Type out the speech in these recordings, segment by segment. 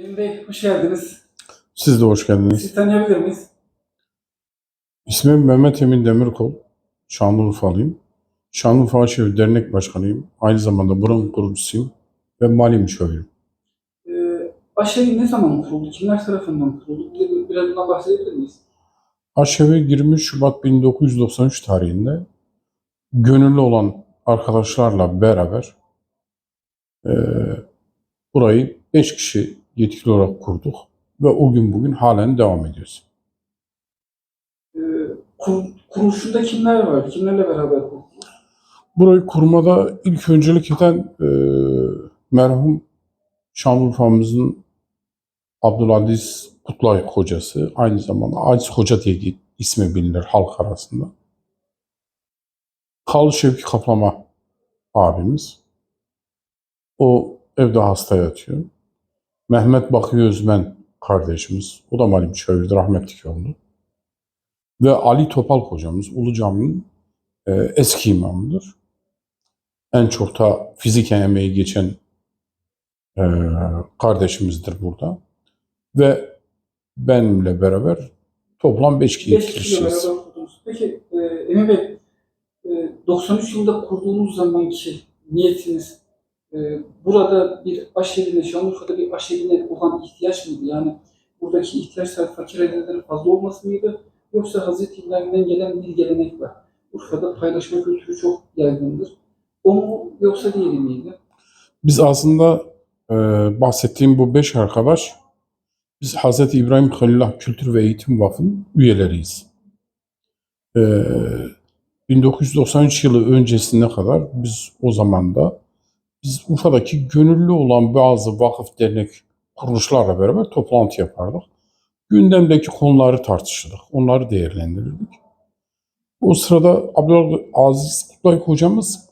Emin Bey hoş geldiniz. Siz de hoş geldiniz. Sizi tanıyabilir miyiz? İsmim Mehmet Emin Demirkol. Şanlıurfalıyım. Şanlıurfa Aşevi Dernek Başkanıyım. Aynı zamanda buranın kurucusuyum ve mali müşavirim. Ee, Aşevi ne zaman kuruldu? Kimler tarafından kuruldu? Bize biraz bundan bahsedebilir miyiz? Aşevi 23 Şubat 1993 tarihinde gönüllü olan arkadaşlarla beraber eee, burayı 5 kişi yetkili olarak kurduk ve o gün bugün halen devam ediyoruz. Ee, kur, kuruluşunda kimler vardı? Kimlerle beraber kuruldu? Burayı kurmada ilk öncelik eden e, merhum Şanlıurfa'mızın Abdülaziz Kutlay hocası, aynı zamanda Aziz Hoca diye ismi bilinir halk arasında. Kal Şevki Kaplama abimiz. O evde hasta yatıyor. Mehmet Bakı Özmen kardeşimiz. O da mali müşavirdi, rahmetli oldu. Ve Ali Topal hocamız Ulu Cami'nin e, eski imamıdır. En çok da fiziken emeği geçen e, kardeşimizdir burada. Ve benimle beraber toplam 5 kişi 5 kişiyle kişiyiz. Peki e, Emin Bey, e, 93 yılında kurduğunuz zamanki niyetiniz burada bir aşevine, Şanlıurfa'da bir aşevine olan ihtiyaç mıydı? Yani buradaki ihtiyaçlar fakir ailelerin fazla olması mıydı? Yoksa Hazreti İbrahim'den gelen bir gelenek var. Urfa'da paylaşma kültürü çok yaygındır. O mu yoksa diğeri miydi? Biz aslında e, bahsettiğim bu 5 arkadaş biz Hz. İbrahim Halilullah Kültür ve Eğitim Vakfı'nın üyeleriyiz. E, 1993 yılı öncesine kadar biz o zaman da biz Urfa'daki gönüllü olan bazı vakıf dernek kuruluşlarla beraber toplantı yapardık. Gündemdeki konuları tartışırdık. Onları değerlendirirdik. O sırada Abdülaziz Kutlay hocamız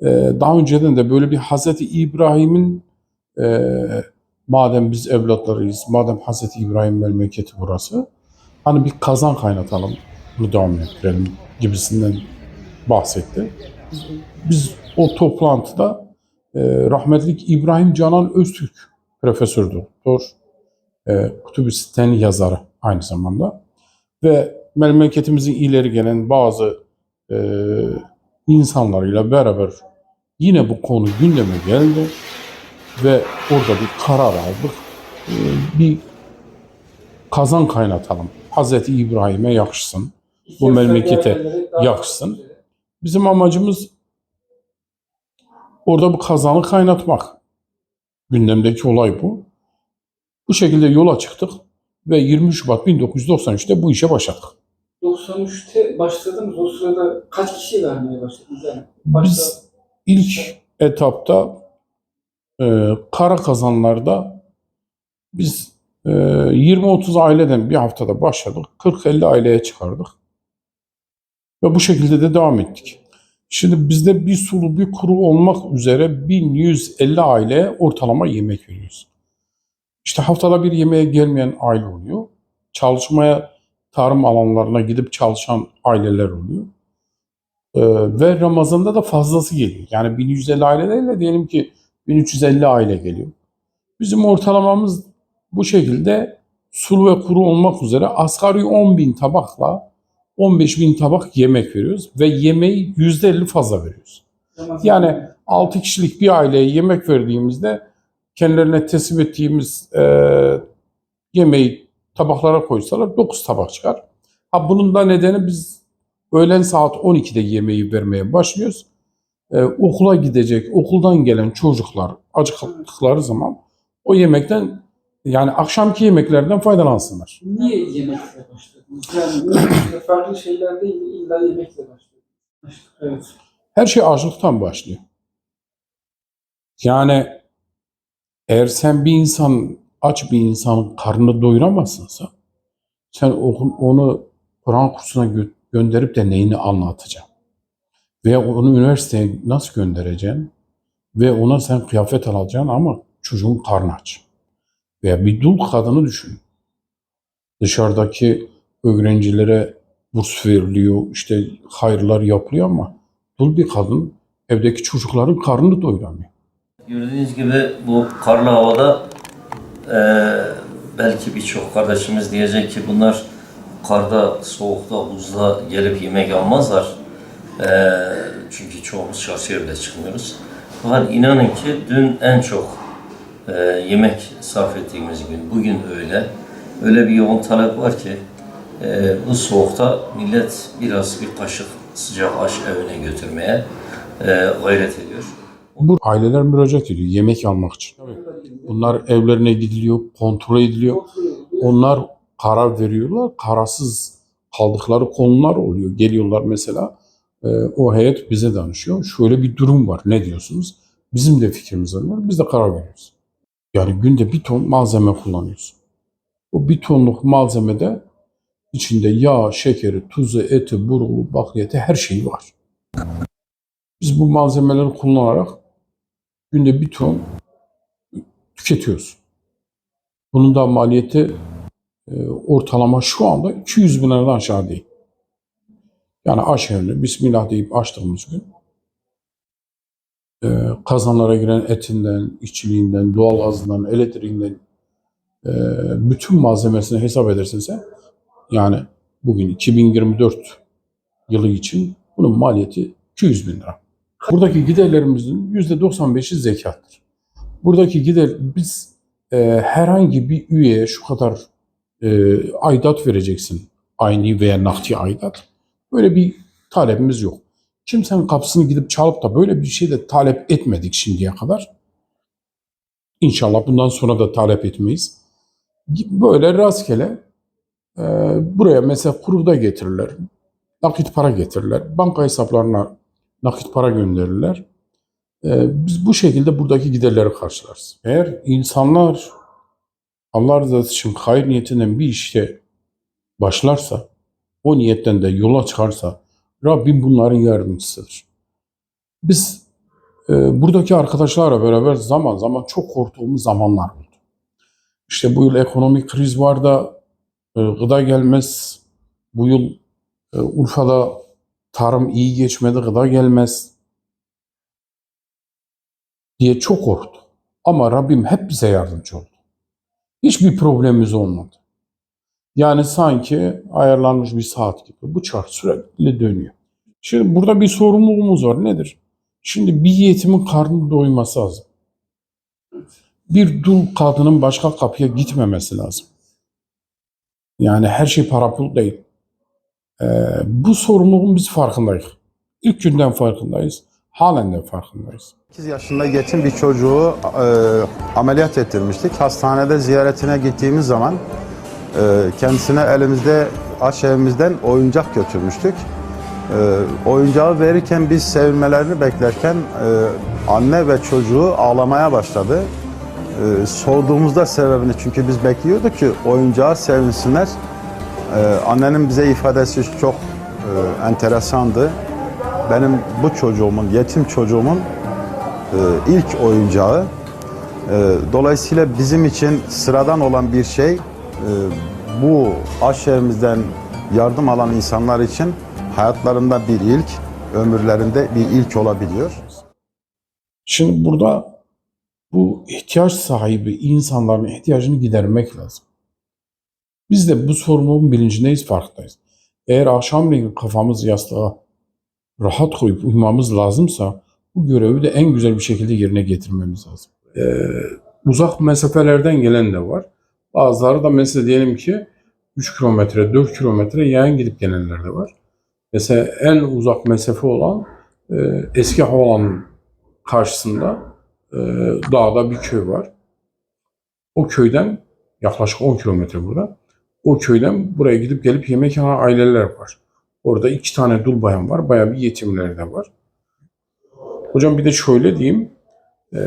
e, daha önceden de böyle bir Hazreti İbrahim'in e, madem biz evlatlarıyız, madem Hazreti İbrahim memleketi burası, hani bir kazan kaynatalım, bunu devam ettirelim gibisinden bahsetti. Biz o toplantıda rahmetlik İbrahim Canan Öztürk profesör doktor, e, Kutubüs'ten yazarı aynı zamanda ve memleketimizin ileri gelen bazı e, insanlarıyla beraber yine bu konu gündeme geldi ve orada bir karar aldık. E, bir kazan kaynatalım. Hazreti İbrahim'e yakışsın. Bu memlekete yakışsın. Bizim amacımız orada bu kazanı kaynatmak. Gündemdeki olay bu. Bu şekilde yola çıktık ve 20 Şubat 1993'te bu işe başladık. 93'te başladınız. O sırada kaç kişi vermeye başladınız? Yani başta Biz ilk etapta e, kara kazanlarda biz e, 20-30 aileden bir haftada başladık. 40-50 aileye çıkardık. Ve bu şekilde de devam ettik. Şimdi bizde bir sulu bir kuru olmak üzere 1150 aileye ortalama yemek veriyoruz. İşte haftada bir yemeğe gelmeyen aile oluyor. Çalışmaya tarım alanlarına gidip çalışan aileler oluyor. Ee, ve Ramazan'da da fazlası geliyor. Yani 1150 aile değil de diyelim ki 1350 aile geliyor. Bizim ortalamamız bu şekilde sulu ve kuru olmak üzere asgari 10 bin tabakla 15 bin tabak yemek veriyoruz ve yemeği %50 fazla veriyoruz. Yani 6 kişilik bir aileye yemek verdiğimizde kendilerine teslim ettiğimiz e, yemeği tabaklara koysalar 9 tabak çıkar. Ha bunun da nedeni biz öğlen saat 12'de yemeği vermeye başlıyoruz. E, okula gidecek, okuldan gelen çocuklar acıktıkları zaman o yemekten yani akşamki yemeklerden faydalansınlar. Niye yemekle başladınız? Yani farklı şeyler değil, illa yemekle başladınız. Evet. Her şey açlıktan başlıyor. Yani eğer sen bir insan, aç bir insanın karnını doyuramazsınsa sen onu Kur'an kursuna gö- gönderip de neyini anlatacaksın? Veya onu üniversiteye nasıl göndereceksin? Ve ona sen kıyafet alacaksın ama çocuğun karnı aç. Veya bir dul kadını düşün. Dışarıdaki öğrencilere burs veriliyor, işte hayırlar yapılıyor ama dul bir kadın evdeki çocukların karnını doyuramıyor. Gördüğünüz gibi bu karlı havada Ee, belki birçok kardeşimiz diyecek ki bunlar karda, soğukta, buzda gelip yemek almazlar. Ee, çünkü çoğumuz çarşıya bile çıkmıyoruz. Fakat inanın ki dün en çok e, yemek sarf ettiğimiz gün, bugün öyle. Öyle bir yoğun talep var ki e, bu soğukta millet biraz bir kaşık sıcak aş evine götürmeye e, gayret ediyor. Bu aileler müracaat ediyor yemek almak için. Bunlar evlerine gidiliyor, kontrol ediliyor. Onlar karar veriyorlar. Kararsız kaldıkları konular oluyor. Geliyorlar mesela e, o heyet bize danışıyor. Şöyle bir durum var. Ne diyorsunuz? Bizim de fikrimiz var. Biz de karar veriyoruz. Yani günde bir ton malzeme kullanıyoruz. O bir tonluk malzemede içinde yağ, şekeri, tuzu, eti, burulu, bakliyeti her şey var. Biz bu malzemeleri kullanarak günde bir ton tüketiyoruz. Bunun da maliyeti e, ortalama şu anda 200 bin liradan aşağı değil. Yani aş evini Bismillah deyip açtığımız gün e, kazanlara giren etinden, işçiliğinden, doğalgazından, elektriğinden e, bütün malzemesini hesap edersin sen yani bugün 2024 yılı için bunun maliyeti 200 bin lira. Buradaki giderlerimizin %95'i zekattır. Buradaki gider biz e, herhangi bir üyeye şu kadar e, aidat vereceksin. Aynı veya nakdi aidat. Böyle bir talebimiz yok. Kimsenin kapısını gidip çalıp da böyle bir şey de talep etmedik şimdiye kadar. İnşallah bundan sonra da talep etmeyiz. Böyle rastgele e, buraya mesela kurulda getirirler. Nakit para getirirler. Banka hesaplarına nakit para gönderirler. Ee, biz bu şekilde buradaki giderleri karşılarız. Eğer insanlar Allah rızası için hayır niyetinden bir işte başlarsa, o niyetten de yola çıkarsa Rabbim bunların yardımcısıdır. Biz e, buradaki arkadaşlarla beraber zaman zaman çok korktuğumuz zamanlar oldu. İşte bu yıl ekonomik kriz var da e, gıda gelmez. Bu yıl e, Urfa'da tarım iyi geçmedi, gıda gelmez diye çok korktu. Ama Rabbim hep bize yardımcı oldu. Hiçbir problemimiz olmadı. Yani sanki ayarlanmış bir saat gibi. Bu çark sürekli dönüyor. Şimdi burada bir sorumluluğumuz var. Nedir? Şimdi bir yetimin karnı doyması lazım. Bir dul kadının başka kapıya gitmemesi lazım. Yani her şey para pul değil. Ee, bu sorumluluğun biz farkındayız. İlk günden farkındayız. Halen de farkındayız. 8 yaşında yetim bir çocuğu e, ameliyat ettirmiştik. Hastanede ziyaretine gittiğimiz zaman kendisine elimizde aş evimizden oyuncak götürmüştük. E, oyuncağı verirken biz sevinmelerini beklerken e, anne ve çocuğu ağlamaya başladı. E, sorduğumuzda sebebini çünkü biz bekliyorduk ki oyuncağı sevinsinler. Annenin bize ifadesi çok e, enteresandı. Benim bu çocuğumun, yetim çocuğumun e, ilk oyuncağı. Dolayısıyla bizim için sıradan olan bir şey bu aşevimizden yardım alan insanlar için hayatlarında bir ilk, ömürlerinde bir ilk olabiliyor. Şimdi burada bu ihtiyaç sahibi insanların ihtiyacını gidermek lazım. Biz de bu sorumluluğun bilincindeyiz, farkındayız. Eğer akşamleyin kafamızı yastığa rahat koyup uyumamız lazımsa bu görevi de en güzel bir şekilde yerine getirmemiz lazım. Ee, uzak mesafelerden gelen de var. Bazıları da mesela diyelim ki 3 kilometre, 4 kilometre yayan gidip gelenler de var. Mesela en uzak mesafe olan e, eski havalanın karşısında e, dağda bir köy var. O köyden yaklaşık 10 kilometre burada. O köyden buraya gidip gelip yemek yapan aileler var. Orada iki tane dul bayan var. Bayağı bir yetimler de var. Hocam bir de şöyle diyeyim. E,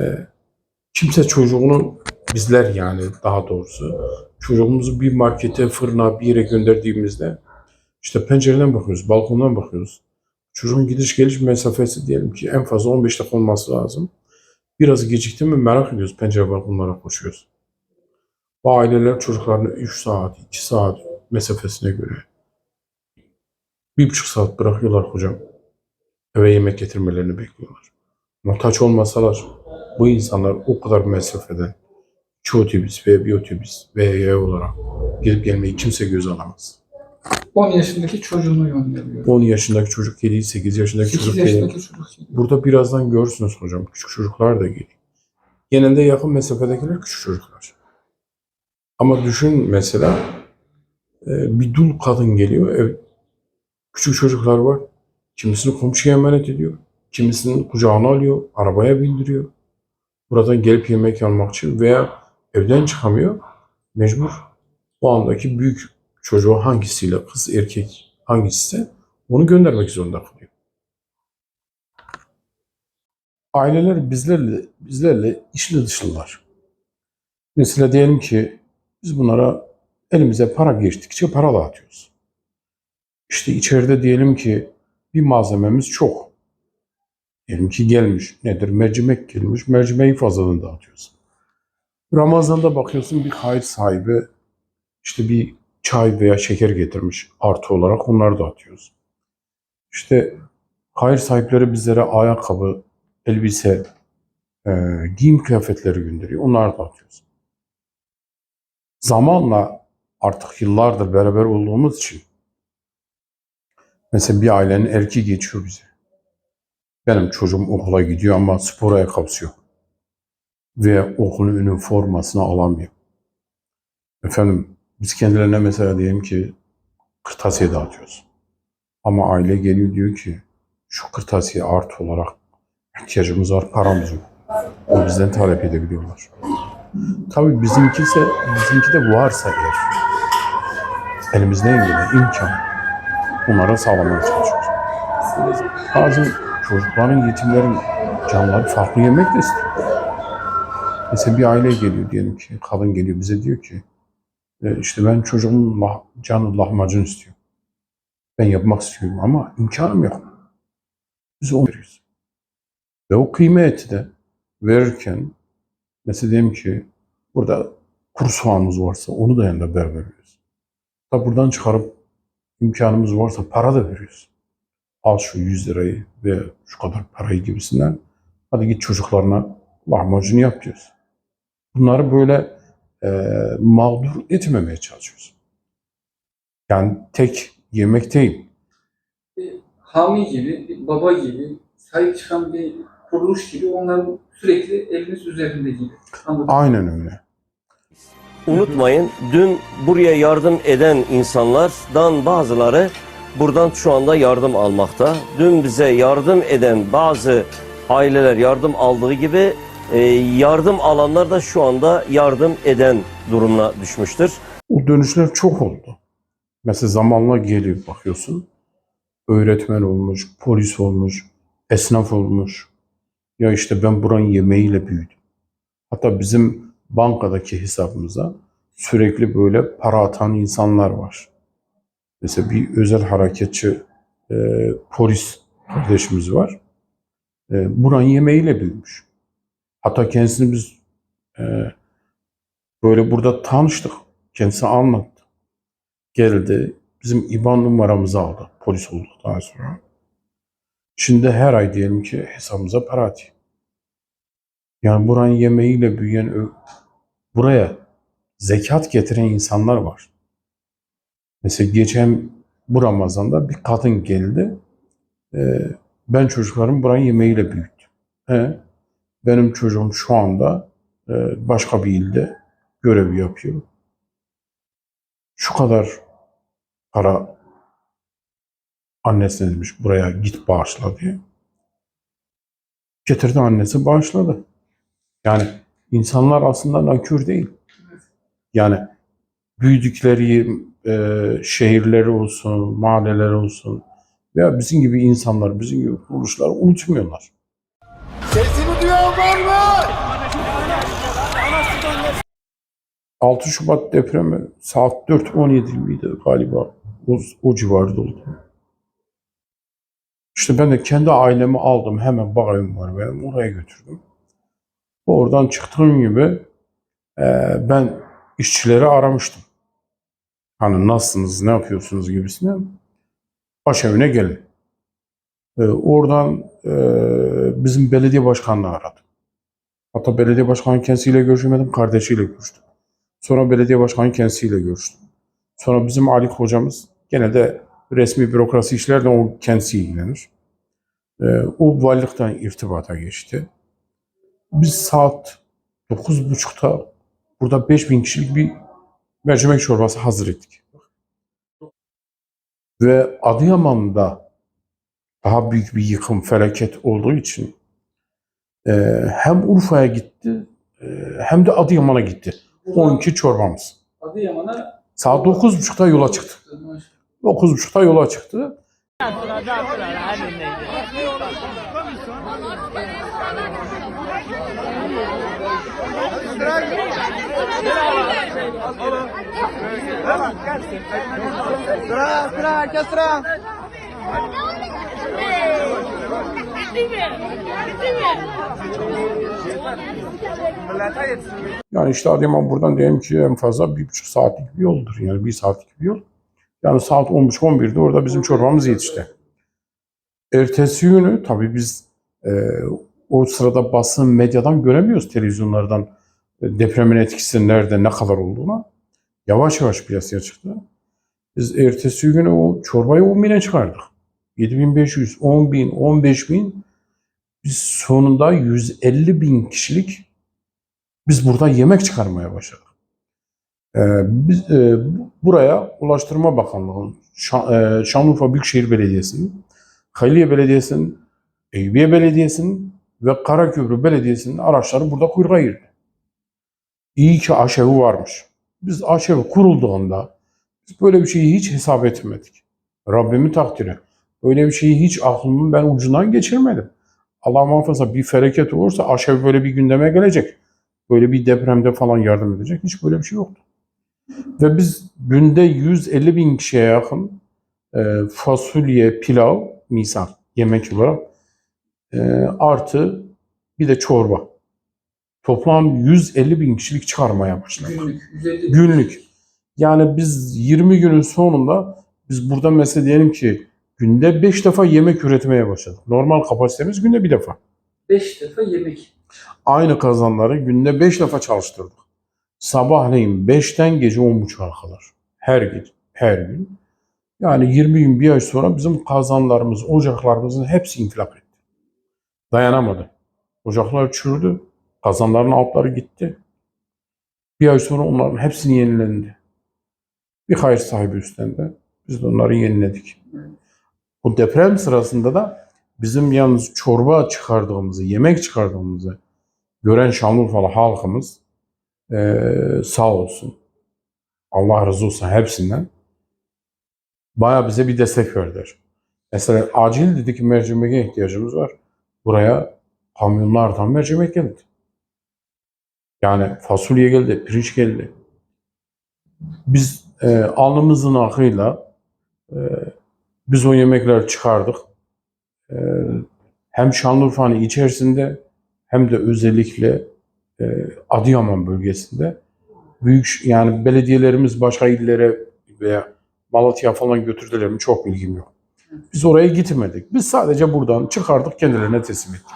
kimse çocuğunu bizler yani daha doğrusu çocuğumuzu bir markete, fırına, bir yere gönderdiğimizde işte pencereden bakıyoruz, balkondan bakıyoruz. Çocuğun gidiş geliş mesafesi diyelim ki en fazla 15 dakika olması lazım. Biraz gecikti mi merak ediyoruz pencere balkonlara koşuyoruz. Bu aileler çocuklarını 3 saat, 2 saat mesafesine göre bir buçuk saat bırakıyorlar hocam. Eve yemek getirmelerini bekliyorlar. Muhtaç olmasalar bu insanlar o kadar mesafeden iki otobüs veya bir otobüs veya yaya olarak gidip gelmeyi kimse göz alamaz. 10 yaşındaki çocuğunu gönderiyor. 10 yaşındaki çocuk geliyor, 8 yaşındaki 8 çocuk geliyor. yaşındaki çocuk geliyor. Burada birazdan görürsünüz hocam. Küçük çocuklar da geliyor. Genelde yakın mesafedekiler küçük çocuklar. Ama düşün mesela e, bir dul kadın geliyor. Evet. Küçük çocuklar var. Kimisini komşuya emanet ediyor. Kimisini kucağına alıyor. Arabaya bindiriyor. Buradan gelip yemek almak için veya evden çıkamıyor. Mecbur o andaki büyük çocuğu hangisiyle kız erkek hangisi onu göndermek zorunda kalıyor. aileler bizlerle bizlerle işli dışlılar. Mesela diyelim ki biz bunlara elimize para geçtikçe para dağıtıyoruz. İşte içeride diyelim ki bir malzememiz çok. Diyelim ki gelmiş. Nedir? Mercimek gelmiş. Mercimeği fazladan dağıtıyoruz. Ramazan'da bakıyorsun bir hayır sahibi işte bir çay veya şeker getirmiş artı olarak onları dağıtıyoruz. İşte hayır sahipleri bizlere ayakkabı, elbise, e, giyim kıyafetleri gönderiyor. Onları dağıtıyoruz. Zamanla artık yıllardır beraber olduğumuz için mesela bir ailenin erkeği geçiyor bize. Benim çocuğum okula gidiyor ama spor ayakkabısı yok. Ve okulun üniformasını alamıyor. Efendim biz kendilerine mesela diyelim ki kırtasiye dağıtıyoruz. Ama aile geliyor diyor ki şu kırtasiye artı olarak ihtiyacımız var, paramız yok. O bizden talep edebiliyorlar. Tabii bizimki ise, bizimki de varsa eğer, elimizden gelen imkan bunlara sağlamaya çalışıyoruz. Bazen çocukların, yetimlerin canları farklı yemek de istiyor. Mesela bir aile geliyor diyelim ki, kadın geliyor bize diyor ki, "E, işte ben çocuğumun canı lahmacun istiyor. Ben yapmak istiyorum ama imkanım yok. Biz onu veriyoruz. Ve o kıymeti de verirken mesela diyelim ki burada kuru soğanımız varsa onu da yanında beraber veriyoruz. Da buradan çıkarıp imkanımız varsa para da veriyoruz. Al şu 100 lirayı ve şu kadar parayı gibisinden. Hadi git çocuklarına lahmacun yap diyoruz. Bunları böyle e, mağdur etmemeye çalışıyoruz. Yani tek yemek değil. Bir hami gibi, baba gibi, sahip çıkan bir kuruluş gibi onların sürekli eliniz üzerinde gibi. Anladın mı? Aynen öyle. Unutmayın dün buraya yardım eden insanlardan bazıları buradan şu anda yardım almakta. Dün bize yardım eden bazı aileler yardım aldığı gibi e, yardım alanlar da şu anda yardım eden durumuna düşmüştür. O dönüşler çok oldu. Mesela zamanla geliyor bakıyorsun. Öğretmen olmuş, polis olmuş, esnaf olmuş. Ya işte ben buranın yemeğiyle büyüdüm. Hatta bizim bankadaki hesabımıza sürekli böyle para atan insanlar var. Mesela bir özel hareketçi e, polis kardeşimiz var. E, buranın yemeğiyle büyümüş. Hatta kendisini biz e, böyle burada tanıştık. Kendisi anlattı. Geldi. Bizim IBAN numaramızı aldı polis olduktan sonra. Şimdi her ay diyelim ki hesabımıza para atıyor. Yani buranın yemeğiyle büyüyen, buraya zekat getiren insanlar var. Mesela geçen bu Ramazan'da bir kadın geldi. Ee, ben çocuklarım buranın yemeğiyle büyüttüm. He, benim çocuğum şu anda e, başka bir ilde görev yapıyor. Şu kadar para annesine demiş buraya git bağışla diye. Getirdi annesi bağışladı. Yani insanlar aslında nankör değil. Yani büyüdükleri e, şehirleri olsun, mahalleleri olsun veya bizim gibi insanlar, bizim gibi kuruluşlar unutmuyorlar. Sesini? 6 Şubat depremi saat 4.17 miydi galiba o, o civarda oldu. İşte ben de kendi ailemi aldım hemen bağım var benim oraya götürdüm. Oradan çıktığım gibi e, ben işçileri aramıştım. Hani nasılsınız, ne yapıyorsunuz gibisinden. Başevine gelin. E, oradan e, bizim belediye başkanını aradım. Hatta belediye başkanı kendisiyle görüşemedim, kardeşiyle görüştüm. Sonra belediye başkanı kendisiyle görüştüm. Sonra bizim Ali hocamız gene de resmi bürokrasi işlerle o kendisi ilgilenir. Ee, o valilikten irtibata geçti. Biz saat 9.30'da burada 5000 kişilik bir mercimek çorbası hazır ettik. Ve Adıyaman'da daha büyük bir yıkım, felaket olduğu için e, hem Urfa'ya gitti e, hem de Adıyaman'a gitti. 12 çorbamız. Adıyaman'a Saat 9.30'da yola çıktı. 9.30'da yola çıktı. Sıra sıra herkes sıra. Yani işte Adıyaman buradan diyelim ki en fazla bir buçuk saatlik bir yoldur. Yani bir saatlik bir yol. Yani saat 10.30-11'de orada bizim çorbamız yetişti. Ertesi günü tabii biz e, o sırada basın medyadan göremiyoruz televizyonlardan e, depremin etkisi nerede ne kadar olduğunu. Yavaş yavaş piyasaya çıktı. Biz ertesi günü o çorbayı 10 bine çıkardık. 7500, 10 bin, 15 bin. Biz sonunda 150 bin kişilik biz burada yemek çıkarmaya başladık. Ee, biz e, bu- buraya Ulaştırma Bakanlığı, Şan- e, Şanlıurfa Büyükşehir Belediyesi'nin, Hayliye Belediyesi'nin, Eyüpiye Belediyesi'nin ve Karaköprü Belediyesi'nin araçları burada kuyruğa girdi. İyi ki aşevi varmış. Biz aşevi kurulduğunda biz böyle bir şeyi hiç hesap etmedik. Rabbimin takdiri. Böyle bir şeyi hiç aklımın ben ucundan geçirmedim. Allah muhafaza bir felaket olursa aşevi böyle bir gündeme gelecek böyle bir depremde falan yardım edecek. Hiç böyle bir şey yoktu. Ve biz günde 150 bin kişiye yakın e, fasulye, pilav, misal yemek olarak e, artı bir de çorba. Toplam 150 bin kişilik çıkarmaya başladık. günlük 150 Günlük. Yani biz 20 günün sonunda biz burada mesela diyelim ki günde 5 defa yemek üretmeye başladık. Normal kapasitemiz günde bir defa. 5 defa yemek. aynı kazanları günde 5 defa çalıştırdık. Sabahleyin 5'ten gece 10.30'a kadar. Her gün. Her gün. Yani 20 gün bir ay sonra bizim kazanlarımız, ocaklarımızın hepsi infilak etti. Dayanamadı. Ocaklar çürüdü. Kazanların altları gitti. Bir ay sonra onların hepsini yenilendi. Bir hayır sahibi üstlendi. Biz de onları yeniledik. Bu deprem sırasında da bizim yalnız çorba çıkardığımızı, yemek çıkardığımızı gören Şanlıurfalı halkımız eee, sağ olsun. Allah razı olsun hepsinden. Baya bize bir destek verdiler. Mesela acil dedik ki mercimeğe ihtiyacımız var. Buraya kamyonlardan mercimek geldi. Yani fasulye geldi, pirinç geldi. Biz eee alnımızın akıyla eee, biz o yemekleri çıkardık. Eee, hem Şanlıurfa'nın içerisinde hem de özellikle e, Adıyaman bölgesinde büyük yani belediyelerimiz başka illere veya Malatya falan götürdüler mi çok bilgim yok. Biz oraya gitmedik. Biz sadece buradan çıkardık kendilerine teslim ettik.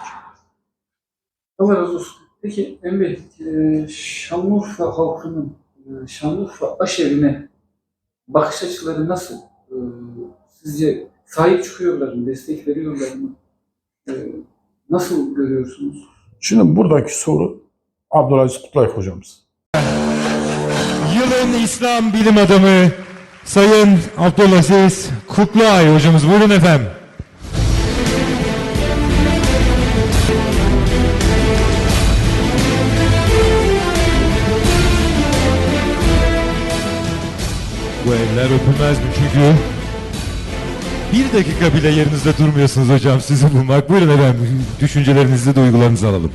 Allah razı olsun. Peki Emre, e, Şanlıurfa halkının e, Şanlıurfa aşevine bakış açıları nasıl? Sizce sahip çıkıyorlar mı? Destek veriyorlar mı? E, nasıl görüyorsunuz? Şimdi buradaki soru Abdülaziz Kutlay hocamız. Yılın İslam bilim adamı Sayın Abdülaziz Kutlay hocamız. Buyurun efendim. Bu eller öpülmez mi çünkü? Bir dakika bile yerinizde durmuyorsunuz hocam sizi bulmak. Buyurun efendim düşüncelerinizi, duygularınızı alalım.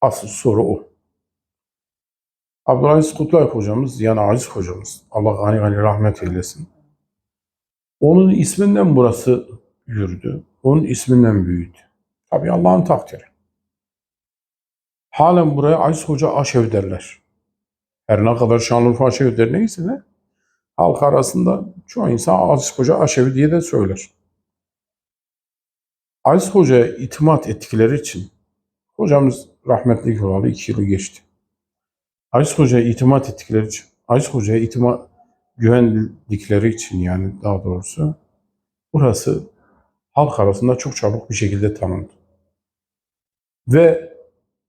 Asıl soru o. Abdülaziz Kutlay hocamız yani Aziz hocamız Allah gani gani rahmet eylesin. Onun isminden burası yürüdü. Onun isminden büyüdü. Tabii Allah'ın takdiri. Halen buraya Aziz Hoca Aşev derler. Her ne kadar Şanlıurfa Aşev der neyse de halk arasında çoğu insan Aziz Hoca Aşevi diye de söyler. Aziz Hoca'ya itimat ettikleri için Hocamız rahmetli olalı iki yılı geçti. Aziz Hoca'ya itimat ettikleri için, Aziz Hoca'ya itimat güvendikleri için yani daha doğrusu burası halk arasında çok çabuk bir şekilde tanındı. Ve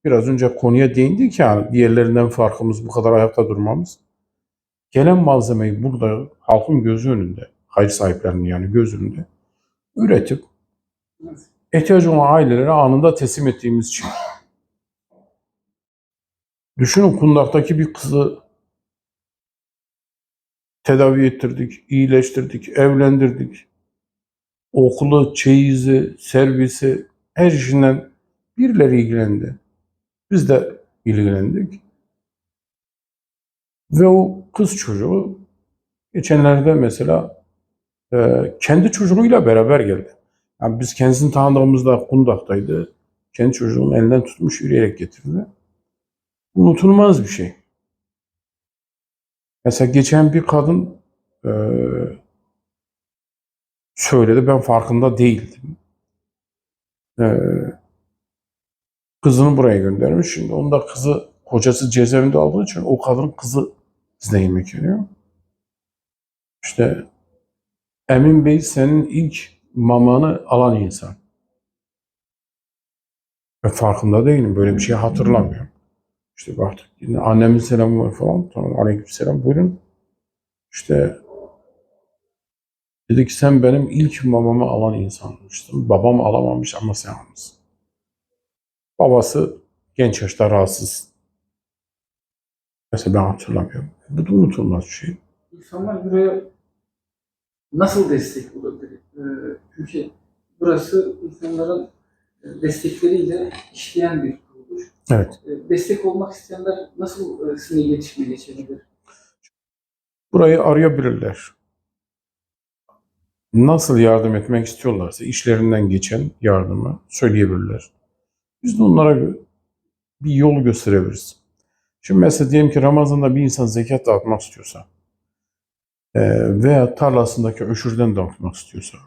biraz önce konuya değindik ya diğerlerinden farkımız bu kadar ayakta durmamız. Gelen malzemeyi burada halkın gözü önünde, hayır sahiplerinin yani göz önünde üretip ihtiyacı olan ailelere anında teslim ettiğimiz için. Düşünün kundaktaki bir kızı tedavi ettirdik, iyileştirdik, evlendirdik. Okulu, çeyizi, servisi, her işinden birileri ilgilendi. Biz de ilgilendik. Ve o kız çocuğu geçenlerde mesela e, kendi çocuğuyla beraber geldi. Yani biz kendisini tanıdığımızda Kundak'taydı. Kendi çocuğunun elinden tutmuş yürüyerek getirdi. Unutulmaz bir şey. Mesela geçen bir kadın e, söyledi ben farkında değildim. E, kızını buraya göndermiş. Şimdi onda kızı kocası cezaevinde aldığı için o kadın kızı yemek yiyor. İşte Emin Bey senin ilk mamanı alan insan. Ve farkında değilim. Böyle bir şey hatırlamıyorum. İşte baktık annemin selamı var falan. Tamam aleyküm selam buyurun. İşte dedi ki sen benim ilk mamamı alan insanmıştın. Babam alamamış ama sen almışsın. Babası genç yaşta rahatsız. Mesela ben hatırlamıyorum. Bu da unutulmaz bir şey. İnsanlar buraya nasıl destek olabilir? Ee, çünkü burası insanların e, destekleriyle işleyen bir kuruluş. Evet. Ee, Destek olmak isteyenler nasıl e, sizinle iletişime geçebilir? Burayı arayabilirler. Nasıl yardım etmek istiyorlarsa işlerinden geçen yardımı söyleyebilirler. Biz de onlara bir yol gösterebiliriz. Şimdi mesela diyelim ki Ramazan'da bir insan zekat dağıtmak istiyorsa eee, veya tarlasındaki öşürden dağıtmak istiyorsa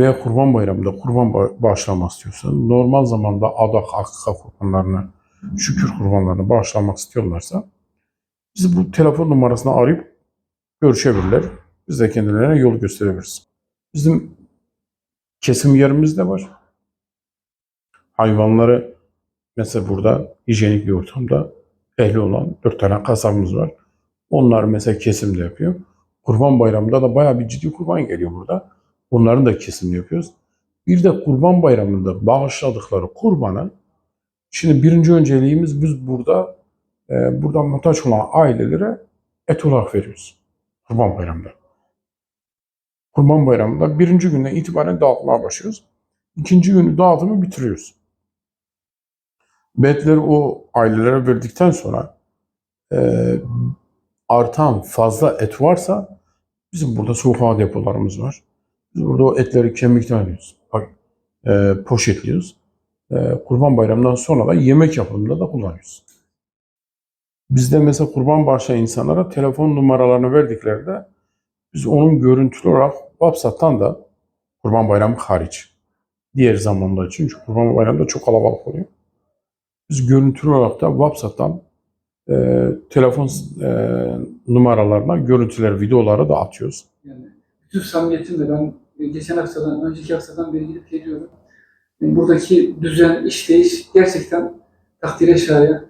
veya Kurban Bayramı'nda kurban ba- bağışlamak istiyorsa, normal zamanda adak, akika kurbanlarını, şükür kurbanlarını bağışlamak istiyorlarsa Bizi bu telefon numarasına arayıp görüşebilirler. Biz de kendilerine yol gösterebiliriz. Bizim kesim yerimiz de var. Hayvanları mesela burada hijyenik bir ortamda ehli olan dört tane kasabımız var. Onlar mesela kesim de yapıyor. Kurban Bayramı'nda da bayağı bir ciddi kurban geliyor burada. Onların da kesimini yapıyoruz. Bir de Kurban Bayramı'nda bağışladıkları kurbanı şimdi birinci önceliğimiz biz burada e, buradan muhtaç olan ailelere et olarak veriyoruz. Kurban Bayramı'nda. Kurban Bayramı'nda birinci günden itibaren dağıtmaya başlıyoruz. İkinci günü dağıtımı bitiriyoruz. Betleri o ailelere verdikten sonra e, artan fazla et varsa bizim burada soğuk hava depolarımız var. Biz burada o etleri kemikten alıyoruz. Bak, e, poşetliyoruz. E, Kurban Bayramı'ndan sonra da yemek yapımında da kullanıyoruz. Bizde mesela kurban bağışlayan insanlara telefon numaralarını verdiklerinde biz onun görüntülü olarak WhatsApp'tan da Kurban Bayramı hariç diğer zamanlar için çünkü Kurban Bayramı'nda çok kalabalık oluyor. Biz görüntülü olarak da WhatsApp'tan e, telefon e, numaralarına görüntüler, videoları da atıyoruz. Yani bütün samimiyetimle ben e, geçen haftadan, önceki haftadan beri gidip geliyorum. Yani buradaki düzen, işleyiş gerçekten takdire şayan.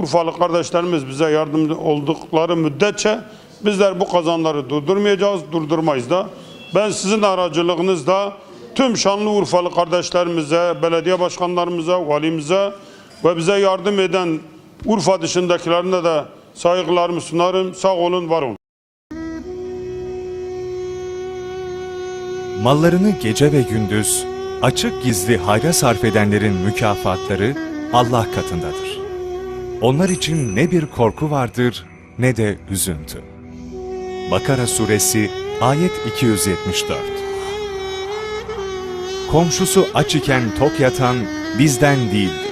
Urfalı kardeşlerimiz bize yardımcı oldukları müddetçe bizler bu kazanları durdurmayacağız, durdurmayız da. Ben sizin aracılığınızda tüm Şanlıurfalı kardeşlerimize, belediye başkanlarımıza, valimize ve bize yardım eden Urfa dışındakilerine de saygılarımı sunarım. Sağ olun, var olun. Mallarını gece ve gündüz açık gizli hayra sarf edenlerin mükafatları Allah katındadır. Onlar için ne bir korku vardır ne de üzüntü. Bakara suresi ayet 274 Komşusu aç iken tok yatan bizden değildir.